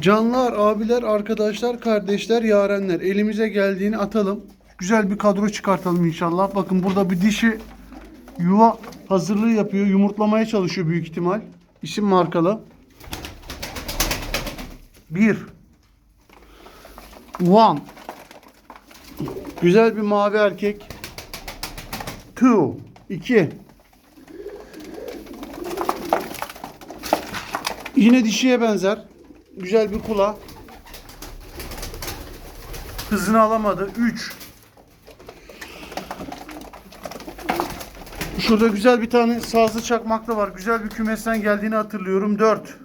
Canlar, abiler, arkadaşlar, kardeşler, yarenler. Elimize geldiğini atalım. Güzel bir kadro çıkartalım inşallah. Bakın burada bir dişi yuva hazırlığı yapıyor. Yumurtlamaya çalışıyor büyük ihtimal. İsim markalı. Bir. One. Güzel bir mavi erkek. Two. İki. Yine dişiye benzer. Güzel bir kula. Hızını alamadı. 3. Şurada güzel bir tane sazlı çakmaklı var. Güzel bir kümesten geldiğini hatırlıyorum. 4.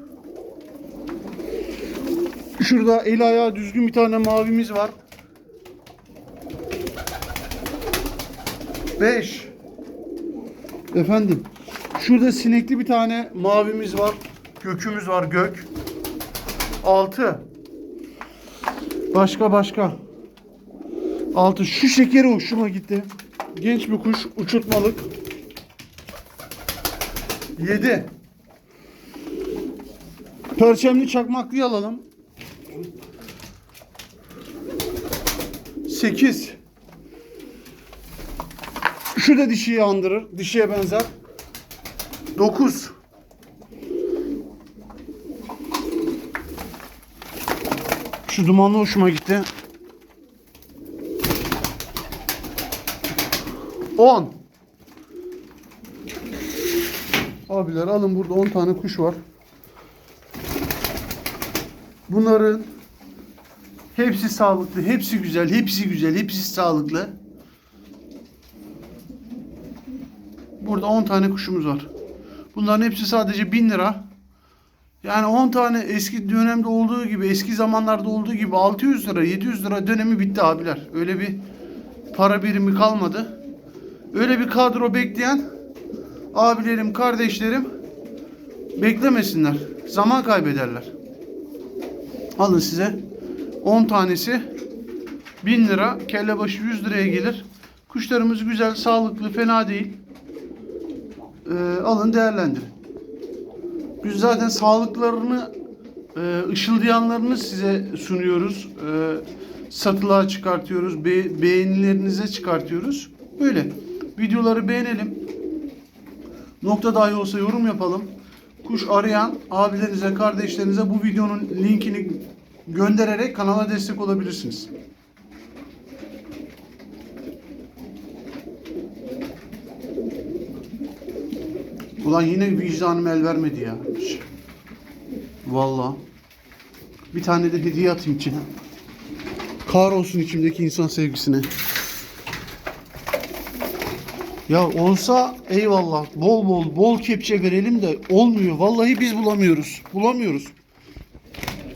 Şurada eli ayağı düzgün bir tane mavimiz var. 5. Efendim. Şurada sinekli bir tane mavimiz var. Gökümüz var gök. 6. Başka başka. 6. Şu şekeri hoşuma gitti. Genç bir kuş uçurtmalık. 7. Perçemli çakmaklıyı alalım. 8. Şu da dişiyi andırır. Dişiye benzer. 9. Şu dumanlı hoşuma gitti. 10. Abiler alın burada 10 tane kuş var. Bunların hepsi sağlıklı, hepsi güzel, hepsi güzel, hepsi sağlıklı. Burada 10 tane kuşumuz var. Bunların hepsi sadece 1000 lira. Yani 10 tane eski dönemde olduğu gibi, eski zamanlarda olduğu gibi 600 lira, 700 lira dönemi bitti abiler. Öyle bir para birimi kalmadı. Öyle bir kadro bekleyen abilerim, kardeşlerim beklemesinler. Zaman kaybederler. Alın size 10 tanesi 1000 lira, kelle başı 100 liraya gelir. Kuşlarımız güzel, sağlıklı, fena değil. Ee, alın değerlendirin. Biz zaten sağlıklarını e, ışıldayanlarını size sunuyoruz. E, satılığa çıkartıyoruz. Be- beğenilerinize çıkartıyoruz. Böyle. Videoları beğenelim. Nokta dahi olsa yorum yapalım. Kuş arayan abilerinize, kardeşlerinize bu videonun linkini göndererek kanala destek olabilirsiniz. Ulan yine vicdanım el vermedi ya. Vallahi. Bir tane de hediye atayım içine. Kahrolsun içimdeki insan sevgisine. Ya olsa eyvallah. Bol bol bol kepçe verelim de olmuyor. Vallahi biz bulamıyoruz. Bulamıyoruz.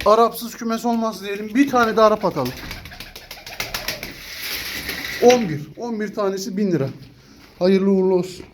Arapsız kümes olmaz diyelim. Bir tane de Arap atalım. 11. 11 tanesi 1000 lira. Hayırlı uğurlu olsun.